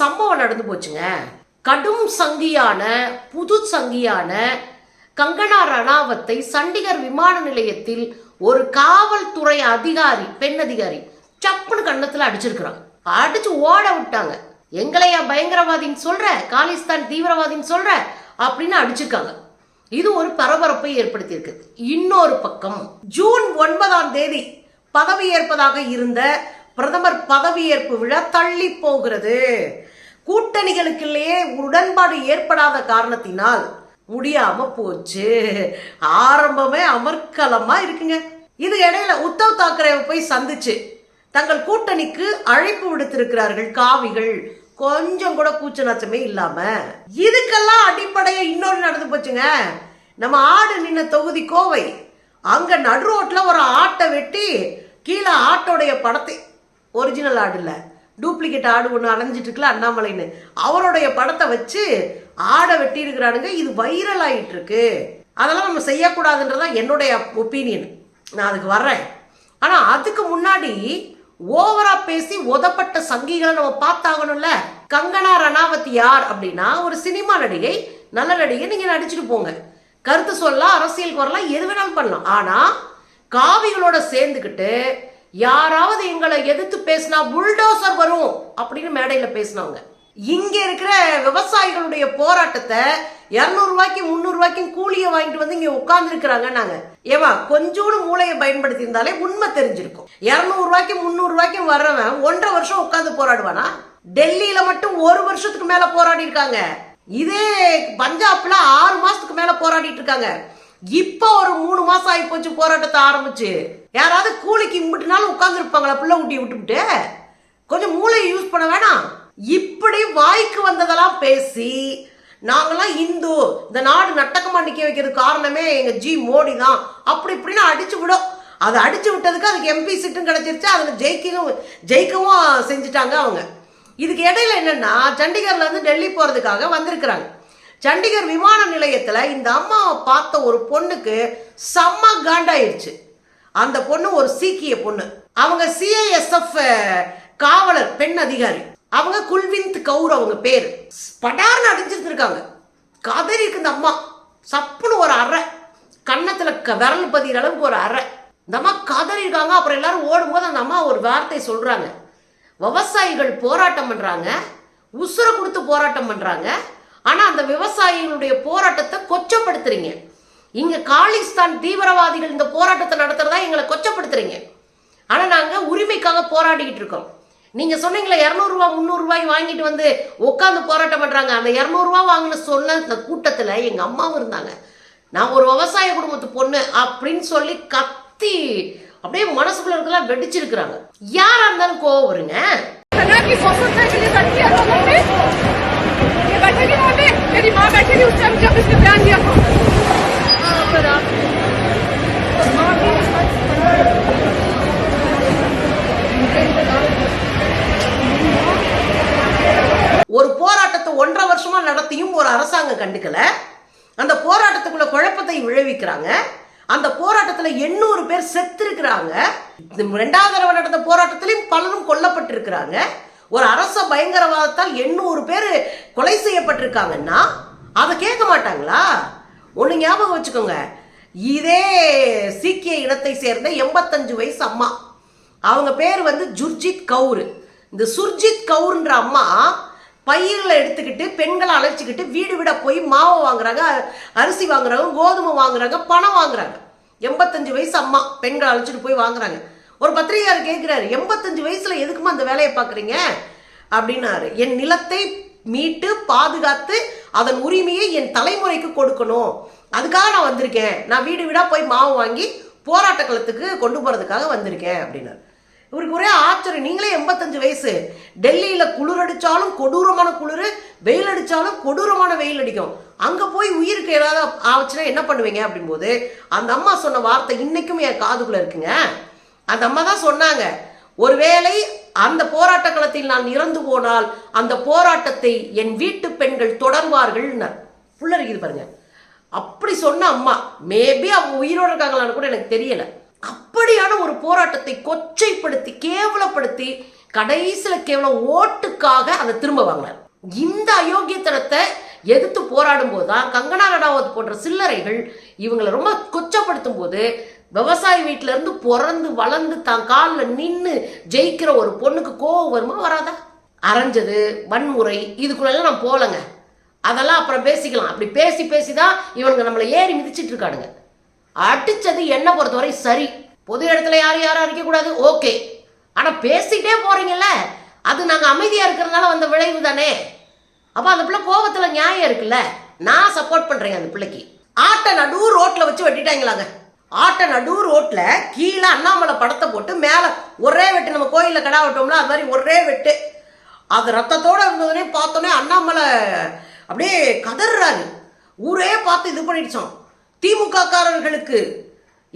சம்பவம் நடந்து போச்சுங்க. கடும் சங்கியான புது சங்கியான கங்கனா ரணாவத்தை சண்டிகர் விமான நிலையத்தில் ஒரு காவல்துறை அதிகாரி பெண் அதிகாரி சப்புன்னு கண்ணத்துல அடிச்சிருக்கிறான். அடிச்சு ஓட விட்டாங்க. எங்களையா பயங்கரவாதின்னு சொல்ற? காலிஸ்தான் தீவிரவாதின்னு சொல்ற? அப்படின்னு அடிச்சிருக்காங்க. இது ஒரு பரபரப்பை ஏற்படுத்தியிருக்கு. இன்னொரு பக்கம் ஜூன் ஒன்பதாம் தேதி பதவியேற்பதாக இருந்த பிரதமர் பதவியேற்பு விழா தள்ளி போகிறது. கூட்டணிகளுக்குள்ளேயே உடன்பாடு ஏற்படாத காரணத்தினால் முடியாம போச்சு. ஆரம்பமே அமர்க்கலமா இருக்குங்க. இது இடையில உத்தவ் தாக்கரேவை போய் சந்திச்சு தங்கள் கூட்டணிக்கு அழைப்பு விடுத்திருக்கிறார்கள். காவிகள் கொஞ்சம் கூட கூச்ச நச்சமே இல்லாம. இதுக்கெல்லாம் அடிப்படையை இன்னொன்று நடந்து போச்சுங்க. நம்ம ஆடு நின்ன தொகுதி கோவை. அங்க நடு ரோட்ல ஒரு ஆட்டை வெட்டி கீழே ஆட்டோடைய படத்தை ஒரிஜினல் ஆடு இல்லை டூப்ளிகேட் ஆடு ஒன்று அலைஞ்சிட்டு இருக்குல்ல அண்ணாமலைன்னு. அவருடைய படத்தை வச்சு ஆடை வெட்டி இருக்கிறானுங்க இது வைரல் ஆயிட்டு இருக்கு அதெல்லாம் நம்ம செய்யக்கூடாதுன்றதான் என்னுடைய ஒப்பீனியன் நான் அதுக்கு வர்றேன். ஆனால் அதுக்கு முன்னாடி ஓவரா பேசி உதப்பட்ட சங்கிகளை நம்ம பார்த்தாகணும்ல. கங்கனா ரணாவத் யார் அப்படின்னா ஒரு சினிமா நடிகை நல்ல நடிகை நீங்க நடிச்சுட்டு போங்க. கருத்து சொல்லலாம் அரசியலுக்கு வரலாம் எது வேணாலும் பண்ணலாம். ஆனா காவிகளோட சேர்ந்துக்கிட்டு யாராவது எங்களை எதிர்த்து பேசினா புல்டோசர் வரும் அப்படின்னு மேடையில் பேசினவங்க. இங்க இருக்கிற விவசாயிகளுடைய போராட்டத்தை இரநூறுவாய்க்கு முந்நூறுவாய்க்கும் கூலியை வாங்கிட்டு வந்து இங்க உட்கார்ந்துருக்கிறாங்க நாங்க ஏவா கொஞ்சோடு மூளையை பயன்படுத்தி இருந்தாலே உண்மை தெரிஞ்சிருக்கும். இரநூறுவாய்க்கும் முந்நூறுவாய்க்கும் வர்றவன் ஒன்றரை வருஷம் உட்காந்து போராடுவானா? டெல்லியில மட்டும் ஒரு வருஷத்துக்கு மேல போராடி இருக்காங்க இதே பஞ்சாப்ல ஆறு மாசத்துக்கு மேல போராடிட்டு இருக்காங்க. இப்போ ஒரு மூணு மாசம் ஆகி போச்சு போராட்டத்தை ஆரம்பிச்சு. யாராவது கூலிக்கு இம்பிட்டுனாலும் உட்காந்துருப்பாங்களா பிள்ளை ஊட்டி விட்டுவிட்டு கொஞ்சம் மூளையை யூஸ் பண்ண வேணாம். இப்படி வாய்க்கு வந்ததெல்லாம் பேசி நாங்களாம் இந்து இந்த நாடு நட்டக்கமா நிக்க வைக்கிறது காரணமே எங்க ஜி மோடி தான். அப்படி இப்படின்னு அடிச்சு விடும் அதை அடிச்சு விட்டதுக்கு அதுக்கு எம்பி சீட்டும் கிடைச்சிருச்சு. அதில் ஜெயிக்கவும் ஜெயிக்கவும் செஞ்சுட்டாங்க அவங்க. இதுக்கு இடையில என்னன்னா சண்டிகர்ல இருந்து டெல்லி போறதுக்காக வந்திருக்கிறாங்க. சண்டிகர் விமான நிலையத்தில் இந்த அம்மாவை பார்த்த ஒரு பொண்ணுக்கு செம்ம காண்டாயிருச்சு. அந்த பொண்ணு ஒரு சீக்கிய பொண்ணு. அவங்க சிஐஎஸ்எஃப் காவலர் பெண் அதிகாரி. அவங்க குல்விந்த் கவுர் அவங்க பேர். படார்னு அடிஞ்சிருந்திருக்காங்க. கதறி இருக்கு இந்த அம்மா. சப்புன்னு ஒரு அறை. கன்னத்தில் க விரல் பதிகிற அளவுக்கு ஒரு அறை. இந்த அம்மா கதறி இருக்காங்க. அப்புறம் எல்லாரும் ஓடும்போது அந்த அம்மா ஒரு வார்த்தை சொல்கிறாங்க விவசாயிகள் போராட்டம் பண்ணுறாங்க உசுரை கொடுத்து போராட்டம் பண்ணுறாங்க ஆனால் அந்த விவசாயிகளுடைய போராட்டத்தை கொச்சப்படுத்துறீங்க. இங்கே காலிஸ்தான் தீவிரவாதிகள் இந்த போராட்டத்தை நடத்துறதா எங்களை கொச்சப்படுத்துறீங்க. ஆனால் நாங்கள் உரிமைக்காக போராடிக்கிட்டு இருக்கோம். நீங்கள் சொன்னீங்களே இரநூறுவா முந்நூறுரூவாய் வாங்கிட்டு வந்து உட்காந்து போராட்டம் பண்ணுறாங்க அந்த இரநூறுவா வாங்கின சொன்ன இந்த கூட்டத்தில் எங்கள் அம்மாவும் இருந்தாங்க. நான் ஒரு விவசாய குடும்பத்து பொண்ணு அப்படின்னு சொல்லி கத்தி அப்படியே மனசுக்குள்ள இருக்கலாம் வெடிச்சிருக்கிறாங்க. யாரா இருந்தாலும் கோவம் வருங்க. मेरी माँ बैठेगी उस टाइम जब इसने बयान दिया था हाँ, फिर आप माँ भी ஒரு போராட்டத்தை ஒன்றரை வருஷமா நடத்தியும் ஒரு அரசாங்கம் கண்டுக்கல அந்த போராட்டத்துக்குள்ள குழப்பத்தை விளைவிக்கிறாங்க அந்த போராட்டத்துல எண்ணூறு பேர் செத்துருக்கிறாங்க ரெண்டாவது தடவை நடந்த போராட்டத்திலையும் பலரும் கொல்லப்பட்டிருக்கிறாங்க ஒரு அரச பயங்கரவாதத்தால் எண்ணூறு பேர் கொலை செய்யப்பட்டிருக்காங்கன்னா அதை கேட்க மாட்டாங்களா? ஒன்று ஞாபகம் வச்சுக்கோங்க. இதே சீக்கிய இனத்தை சேர்ந்த எண்பத்தஞ்சு வயசு அம்மா. அவங்க பேர் வந்து ஜுர்ஜித் கவுர். இந்த சுர்ஜித் கவுர்ன்ற அம்மா பயிர்களை எடுத்துக்கிட்டு பெண்களை அழைச்சிக்கிட்டு வீடு வீட போய் மாவை வாங்குறாங்க அரிசி வாங்குறாங்க கோதுமை வாங்குறாங்க பணம் வாங்குறாங்க. எண்பத்தஞ்சு வயசு அம்மா பெண்களை அழைச்சிட்டு போய் வாங்குறாங்க. ஒரு பத்திரிகையார் கேட்குறாரு எண்பத்தஞ்சு வயசில் எதுக்குமா அந்த வேலையை பார்க்குறீங்க? அப்படின்னாரு. என் நிலத்தை மீட்டு பாதுகாத்து அதன் உரிமையை என் தலைமுறைக்கு கொடுக்கணும். அதுக்காக நான் வந்திருக்கேன். நான் வீடு வீடாக போய் மாவு வாங்கி போராட்ட களத்துக்கு கொண்டு போகிறதுக்காக வந்திருக்கேன் அப்படின்னாரு. இவருக்கு ஒரே ஆச்சரியம். நீங்களே எண்பத்தஞ்சு வயசு. டெல்லியில் குளிர் அடித்தாலும் கொடூரமான குளிர் வெயில் அடித்தாலும் கொடூரமான வெயில் அடிக்கும். அங்கே போய் உயிருக்கு ஏதாவது ஆச்சுன்னா என்ன பண்ணுவீங்க? அப்படின்போது அந்த அம்மா சொன்ன வார்த்தை இன்னைக்கும் என் காதுக்குள்ளே இருக்குங்க. அந்த அம்மா தான் சொன்னாங்க ஒருவேளை அந்த போராட்ட களத்தில் நான் இறந்து போனால் அந்த போராட்டத்தை என் வீட்டு பெண்கள் தொடர்வார்கள் புள்ளரிக்குது பாருங்க. அப்படி சொன்ன அம்மா மேபி அவங்க உயிரோடு இருக்காங்களான்னு கூட எனக்கு தெரியல. அப்படியான ஒரு போராட்டத்தை கொச்சைப்படுத்தி கேவலப்படுத்தி கடைசியில் கேவலம் ஓட்டுக்காக அதை திரும்ப வாங்கினார். இந்த அயோக்கியத்தனத்தை எதிர்த்து போராடும் போது தான் கங்கனா ரணாவத் போன்ற சில்லறைகள் இவங்களை ரொம்ப கொச்சப்படுத்தும் போது விவசாய வீட்டில இருந்து பிறந்து வளர்ந்து தான் காலில் நின்று ஜெயிக்கிற ஒரு பொண்ணுக்கு கோவம் வருமா வராதா? அரைஞ்சது வன்முறை இதுக்குள்ளெல்லாம் நான் போகலங்க. அதெல்லாம் அப்புறம் பேசிக்கலாம். அப்படி பேசி பேசி தான் இவனுங்க நம்மளை ஏறி மிதிச்சிட்டு இருக்கானுங்க. அடிச்சது என்ன பொறுத்தவரை சரி. பொது இடத்துல யாரும் யாரும் அடிக்கக்கூடாது? ஓகே. ஆனால் பேசிட்டே போறீங்கல்ல? அது நாங்கள் அமைதியாக இருக்கிறதுனால வந்த விளைவு தானே. அப்போ அந்த பிள்ளை கோவத்தில் நியாயம் இருக்குல்ல? நான் சப்போர்ட் பண்ணுறேங்க அந்த பிள்ளைக்கு. ஆட்டை நடு ரோட்டில் வச்சு வெட்டிட்டாங்களாங்க. ஆட்டை நடு ரோட்டில் கீழே அண்ணாமலை படத்தை போட்டு மேலே ஒரே வெட்டு நம்ம கோயிலில் கடா வெட்டோம்ல அது மாதிரி ஒரே வெட்டு. அது ரத்தத்தோடு இருந்ததுனே பார்த்தோன்னே அண்ணாமலை அப்படியே கதறாரு. ஊரே பார்த்து இது பண்ணிடுச்சோம். திமுககாரர்களுக்கு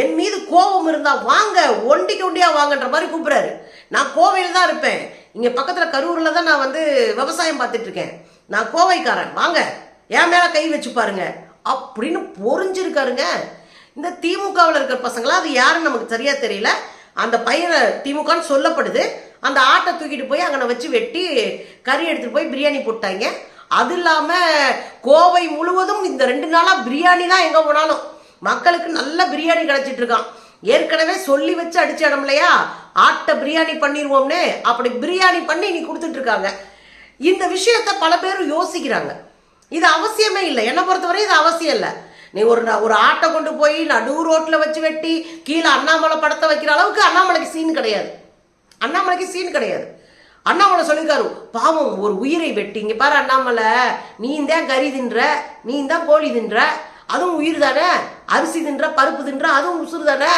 என் மீது கோபம் இருந்தால் வாங்க ஒண்டிக்கு ஒண்டியாக வாங்கன்ற மாதிரி கூப்பிட்றாரு. நான் கோவையில் தான் இருப்பேன். இங்கே பக்கத்தில் கரூரில் தான் நான் வந்து விவசாயம் பார்த்துட்ருக்கேன் நான் கோவைக்காரன். வாங்க என் மேலே கை வச்சு பாருங்க. அப்படின்னு பொறிஞ்சிருக்காருங்க. இந்த திமுகவில் இருக்கிற பசங்களாம் அது யாருன்னு நமக்கு சரியாக தெரியல. அந்த பையனை திமுகன்னு சொல்லப்படுது. அந்த ஆட்டை தூக்கிட்டு போய் அங்கே வச்சு வெட்டி கறி எடுத்துகிட்டு போய் பிரியாணி போட்டாங்க. அது இல்லாமல் கோவை முழுவதும் இந்த ரெண்டு நாளாக பிரியாணி தான் எங்கே போனாலும். மக்களுக்கு நல்ல பிரியாணி கிடச்சிட்டு இருக்கான். ஏற்கனவே சொல்லி வச்சு அடிச்சு இடம் இல்லையா? ஆட்டை பிரியாணி பண்ணிடுவோம்னு அப்படி பிரியாணி பண்ணி நீ கொடுத்துட்டு இருக்காங்க. இந்த விஷயத்த பல பேரும் யோசிக்கிறாங்க. இது அவசியமே இல்லை. என்னை பொறுத்தவரை இது அவசியம் இல்லை. நீ ஒரு ஒரு ஆட்டை கொண்டு போய் நடு ரோட்டில் வச்சு வெட்டி கீழே அண்ணாமலை படத்தை வைக்கிற அளவுக்கு அண்ணாமலைக்கு சீன் கிடையாது. அண்ணாமலைக்கு சீன் கிடையாது. அண்ணாமலை சொல்லியிருக்காரு பாவம் ஒரு உயிரை வெட்டிங்க. பாரு அண்ணாமலை நீ தான் கறி தின்ற நீ தான் கோழி தின்ற. அதுவும் உயிர் தானே? அரிசி தின்ற பருப்பு தின்ற அதுவும் உசுறு தானே?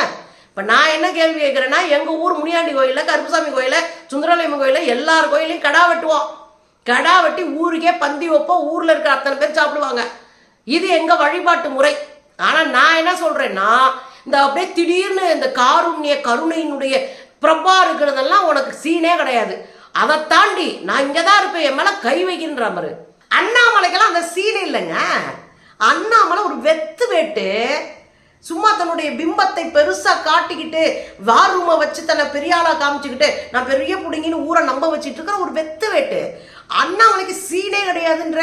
இப்போ நான் என்ன கேள்வி கேட்குறேன்னா எங்கள் ஊர் முனியாண்டி கோயிலில் கருப்புசாமி கோயிலில் சுந்தரலியம்மன் கோயிலில் எல்லார் கோயிலையும் கடா வெட்டுவோம். கடா வெட்டி ஊருக்கே பந்தி வைப்போம். ஊரில் இருக்கிற அத்தனை பேர் சாப்பிடுவாங்க. இது எங்க வழிபாட்டு முறை? ஆனா நான் என்ன சொல்றேன்னா இந்த அப்படியே திடீர்னு இந்த காருண்ய கருணையினுடைய பிரபா இருக்கிறதெல்லாம் உனக்கு சீனே கிடையாது. அதை தாண்டி நான் இங்கே தான் இருப்பேன் என் மேல கை வைக்கின்ற மாதிரி. அண்ணாமலைக்கெல்லாம் அந்த சீன் இல்லைங்க. அண்ணாமலை ஒரு வெத்து வேட்டு சும்மா தன்னுடைய பிம்பத்தை பெருசா காட்டிக்கிட்டு வார் ரூமை வச்சு தன்னை பெரிய காமிச்சுக்கிட்டு நான் பெரிய பிடுங்கின்னு ஊரை நம்ப வச்சுட்டு இருக்கிற ஒரு வெத்து வேட்டு. அண்ணாமலைக்கு சீனே கிடையாதுன்ற.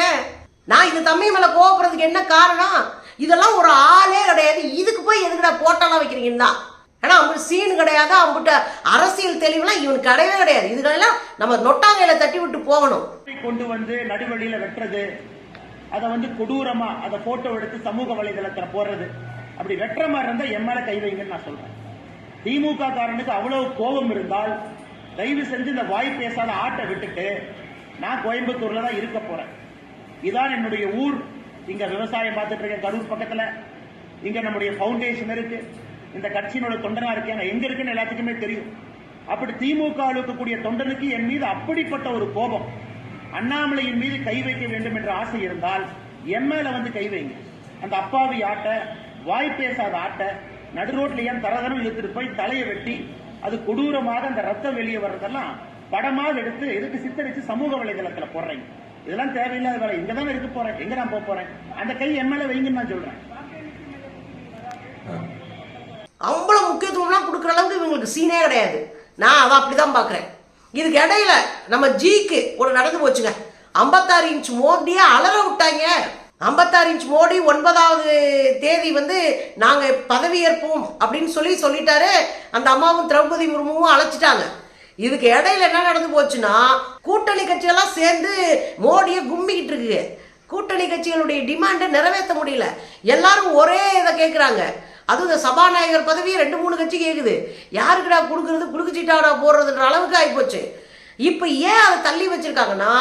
நான் இது தம்பி மேலே கோவப்படுறதுக்கு என்ன காரணம்? இதெல்லாம் ஒரு ஆளே கிடையாது. இதுக்கு போய் எதுக்குடா போட்டெல்லாம் வைக்கிறீங்கன்னா? தான் ஏன்னா அவங்களுக்கு சீனு கிடையாது அவங்ககிட்ட அரசியல் தெளிவுலாம் இவனுக்கு கிடையவே கிடையாது. இதுகளெல்லாம் நம்ம நொட்டாங்கையில தட்டி விட்டு போகணும். கொண்டு வந்து நடுவழியில வெட்டுறது. அதை வந்து கொடூரமா அதை போட்டோ எடுத்து சமூக வலைதளத்தில் போடுறது. அப்படி வெட்டுற மாதிரி இருந்தால் எம்எல்ஏ கை வைங்கன்னு நான் சொல்றேன். திமுக காரனுக்கு அவ்வளவு கோபம் இருந்தால் தயவு செஞ்சு இந்த வாய் பேசாத ஆட்டை விட்டுட்டு நான் கோயம்புத்தூர்ல தான் இருக்க போறேன். இதான் என்னுடைய ஊர். இங்க விவசாயம் பார்த்துட்டு இருக்கேன் கரூர் பக்கத்துல. இங்க நம்முடைய ஃபவுண்டேஷன் இருக்கு. இந்த கட்சியினோட தொண்டனா இருக்கேன். எங்க இருக்குன்னு எல்லாத்துக்குமே தெரியும். அப்படி திமுக இருக்கக்கூடிய தொண்டனுக்கு என் மீது அப்படிப்பட்ட ஒரு கோபம். அண்ணாமலையின் மீது கை வைக்க வேண்டும் என்ற ஆசை இருந்தால் என் மேல வந்து கை வைங்க. அந்த அப்பாவி ஆட்டை வாய் பேசாத ஆட்டை நடு ரோட்ல ஏன் தரதரம் இழுத்துட்டு போய் தலையை வெட்டி அது கொடூரமாக அந்த ரத்தம் வெளியே வர்றதெல்லாம் படமாக எடுத்து எதுக்கு சித்தரிச்சு சமூக வலைதளத்தில் போடுறீங்க? இதெல்லாம் தேவையில்லாத வேலை. இங்க தான் இருக்க போறேன். எங்க நான் போக போறேன்? அந்த கை என் மேல வைங்கன்னு நான் சொல்றேன். அவ்வளோ முக்கியத்துவம்லாம் கொடுக்குற அளவுக்கு இவங்களுக்கு சீனே கிடையாது. நான் அதை அப்படிதான் பார்க்குறேன். இதுக்கு இடையில நம்ம ஜிக்கு ஒரு நடந்து போச்சுங்க. ஐம்பத்தாறு இன்ச் மோடியே அலற விட்டாங்க. ஐம்பத்தாறு இன்ச் மோடி ஒன்பதாவது தேதி வந்து நாங்கள் பதவியேற்போம் அப்படின்னு சொல்லி சொல்லிட்டாரு. அந்த அம்மாவும் திரௌபதி முர்முவும் அழைச்சிட்டாங்க. இதுக்கு இடையில என்ன நடந்து போச்சுன்னா கூட்டணி கட்சியெல்லாம் சேர்ந்து மோடியை கும்பிக்கிட்டு இருக்கு. கூட்டணி கட்சிகளுடைய டிமாண்டை நிறைவேற்ற முடியல. எல்லாரும் ஒரே இதை கேட்குறாங்க அதுவும் இந்த சபாநாயகர் பதவியை ரெண்டு மூணு கட்சி கேட்குது யாருக்குடா கொடுக்குறது? குலுக்குச்சிட்டாடா போடுறதுன்ற அளவுக்கு ஆகிப்போச்சு இப்போ ஏன் அதை தள்ளி வச்சிருக்காங்கன்னா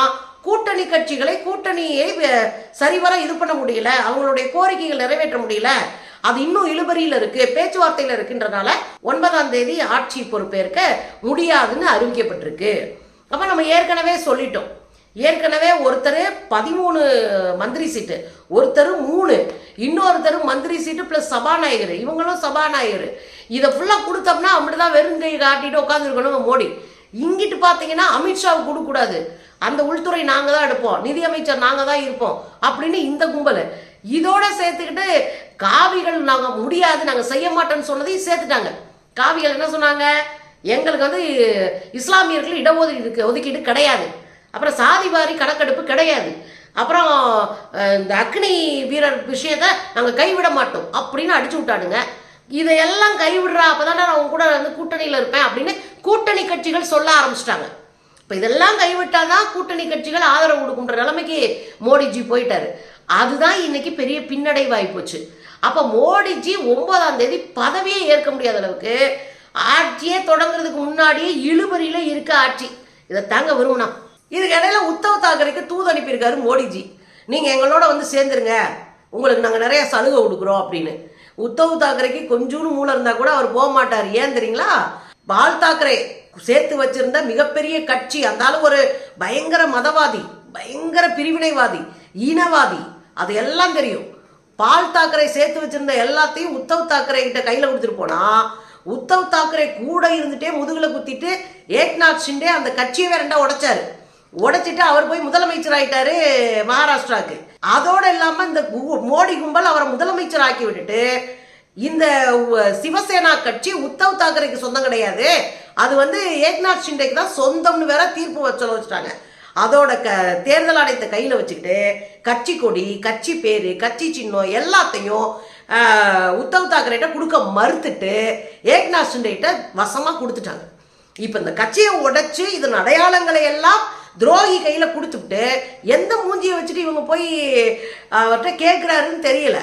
கூட்டணி கட்சிகளை கூட்டணியை சரிவர இது பண்ண முடியல. அவங்களுடைய கோரிக்கைகள் நிறைவேற்ற முடியல. அது இன்னும் இழுபறியில் இருக்கு பேச்சுவார்த்தையில் இருக்குன்றனால ஒன்பதாம் தேதி ஆட்சி பொறுப்பேற்க முடியாதுன்னு அறிவிக்கப்பட்டிருக்கு. அப்போ நம்ம ஏற்கனவே சொல்லிட்டோம். ஏற்கனவே ஒருத்தர் பதிமூணு மந்திரி சீட்டு ஒருத்தர் மூணு இன்னொருத்தர் மந்திரி சீட்டு ப்ளஸ் சபாநாயகர். இவங்களும் சபாநாயகர். இதை ஃபுல்லாக கொடுத்தோம்னா அப்படிதான் வெறும் கை காட்டிட்டு உட்காந்துருக்கணும் மோடி. இங்கிட்டு பார்த்தீங்கன்னா அமித்ஷாவுக்கு கொடுக்கக்கூடாது. அந்த உள்துறை நாங்கள் தான் எடுப்போம் நிதியமைச்சர் நாங்கள் தான் இருப்போம் அப்படின்னு இந்த கும்பல். இதோட சேர்த்துக்கிட்டு காவிகள் நாங்கள் முடியாது நாங்கள் செய்ய மாட்டோம்னு சொன்னதையும் சேர்த்துட்டாங்க. காவிகள் என்ன சொன்னாங்க? எங்களுக்கு வந்து இஸ்லாமியர்கள் இடஒதுக்கீடு ஒதுக்கீடு கிடையாது. அப்புறம் சாதி வாரி கணக்கெடுப்பு கிடையாது. அப்புறம் இந்த அக்னி வீரர் விஷயத்தை நாங்கள் கைவிட மாட்டோம் அப்படின்னு அடிச்சு விட்டானுங்க. இதையெல்லாம் கைவிடுறா அப்பதான் நான் உங்க கூட வந்து கூட்டணியில் இருப்பேன் அப்படின்னு கூட்டணி கட்சிகள் சொல்ல ஆரம்பிச்சிட்டாங்க. இப்போ இதெல்லாம் கைவிட்டாதான் கூட்டணி கட்சிகள் ஆதரவு கொடுக்குன்ற நிலைமைக்கு மோடிஜி போயிட்டாரு. அதுதான் இன்னைக்கு பெரிய பின்னடைவாய் போச்சு அப்போ மோடிஜி ஒன்பதாம் தேதி பதவியே ஏற்க முடியாத அளவுக்கு ஆட்சியே தொடங்குறதுக்கு முன்னாடியே இழுபறியில இருக்க ஆட்சி. இதை தாங்க வருவனா இதுக்கு இடையில உத்தவ் தாக்கரேக்கு தூது அனுப்பியிருக்காரு மோடிஜி. நீங்க எங்களோட வந்து சேர்ந்துருங்க. உங்களுக்கு நாங்கள் நிறைய சலுகை கொடுக்குறோம் அப்படின்னு. உத்தவ் தாக்கரேக்கு கொஞ்சோண்டு மூளை இருந்தா கூட அவர் போக மாட்டார். ஏன் தெரியுங்களா? பால் தாக்கரே சேர்த்து வச்சிருந்த மிகப்பெரிய கட்சி அந்த ஒரு பயங்கர மதவாதி பயங்கர பிரிவினைவாதி இனவாதி அது எல்லாம் தெரியும். பால் தாக்கரை சேர்த்து வச்சிருந்த எல்லாத்தையும் உத்தவ் தாக்கரே கிட்ட கையில் கொடுத்துட்டு போனா உத்தவ் தாக்கரே கூட இருந்துட்டே முதுகில் குத்திட்டு ஏக்நாத் ஷிண்டே அந்த கட்சியவே ரெண்டா உடைச்சாரு. உடைச்சிட்டு அவர் போய் முதலமைச்சர் ஆயிட்டாரு மகாராஷ்டிராக்கு அதோடு இல்லாமல் இந்த மோடி கும்பல் அவரை முதலமைச்சர் ஆக்கி விட்டுட்டு இந்த சிவசேனா கட்சி உத்தவ் தாக்கரேக்கு சொந்தம் கிடையாது. அது வந்து ஏக்நாத் ஷிண்டேக்கு தான் சொந்தம்னு வேற தீர்ப்பு வச்சு வச்சுட்டாங்க. அதோட க தேர்தல் ஆணையத்தை கையில் வச்சுக்கிட்டு கட்சி கொடி கட்சி பேர் கட்சி சின்னம் எல்லாத்தையும் உத்தவ் தாக்கரேட்ட கொடுக்க மறுத்துட்டு ஏக்நாத் ஷிண்டேட்ட வசமாக கொடுத்துட்டாங்க. இப்போ இந்த கட்சியை உடைச்சு இதன் அடையாளங்களை எல்லாம் துரோகி கையில் கொடுத்துட்டு எந்த மூஞ்சியை வச்சுட்டு இவங்க போய் அவர்கிட்ட கேட்குறாருன்னு தெரியல.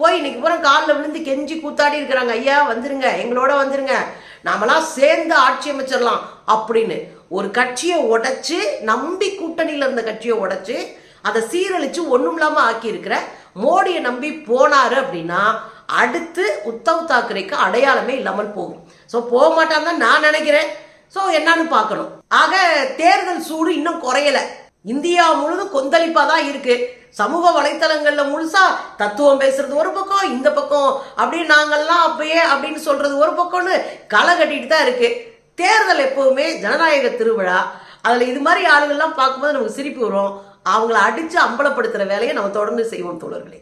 போய் இன்னைக்கு பூரா காலில் விழுந்து கெஞ்சி கூத்தாடி இருக்கிறாங்க. ஐயா வந்துருங்க. எங்களோட வந்துருங்க. நாமெல்லாம் சேர்ந்து ஆட்சி அமைச்சிடலாம் அப்படின்னு. ஒரு கட்சியை உடைச்சு நம்பி கூட்டணியில் இருந்த கட்சியை உடைச்சு அதை சீரழித்து ஒன்றும் இல்லாமல் ஆக்கியிருக்கிற மோடியை நம்பி போனார் அப்படின்னா அடுத்து உத்தவ் தாக்கரேக்கு அடையாளமே இல்லாமல் போகும். ஸோ போக மாட்டான்னு தான் நான் நினைக்கிறேன். ஸோ என்னன்னு பார்க்கணும். ஆக தேர்தல் சூடு இன்னும் குறையலை. இந்தியா முழுதும் கொந்தளிப்பாக தான் இருக்கு. சமூக வலைத்தளங்களில் முழுசா தத்துவம் பேசுறது ஒரு பக்கம் இந்த பக்கம். அப்படி நாங்கள்லாம் அப்பயே அப்படின்னு சொல்றது ஒரு பக்கம்னு களை கட்டிட்டு தான் இருக்கு. தேர்தல் எப்பவுமே ஜனநாயக திருவிழா. அதில் இது மாதிரி ஆளுங்கள்லாம் பார்க்கும்போது நமக்கு சிரிப்பு வரும். அவங்கள அடித்து அம்பலப்படுத்துகிற வேலையை நம்ம தொடர்ந்து செய்வோம் தோழர்களே.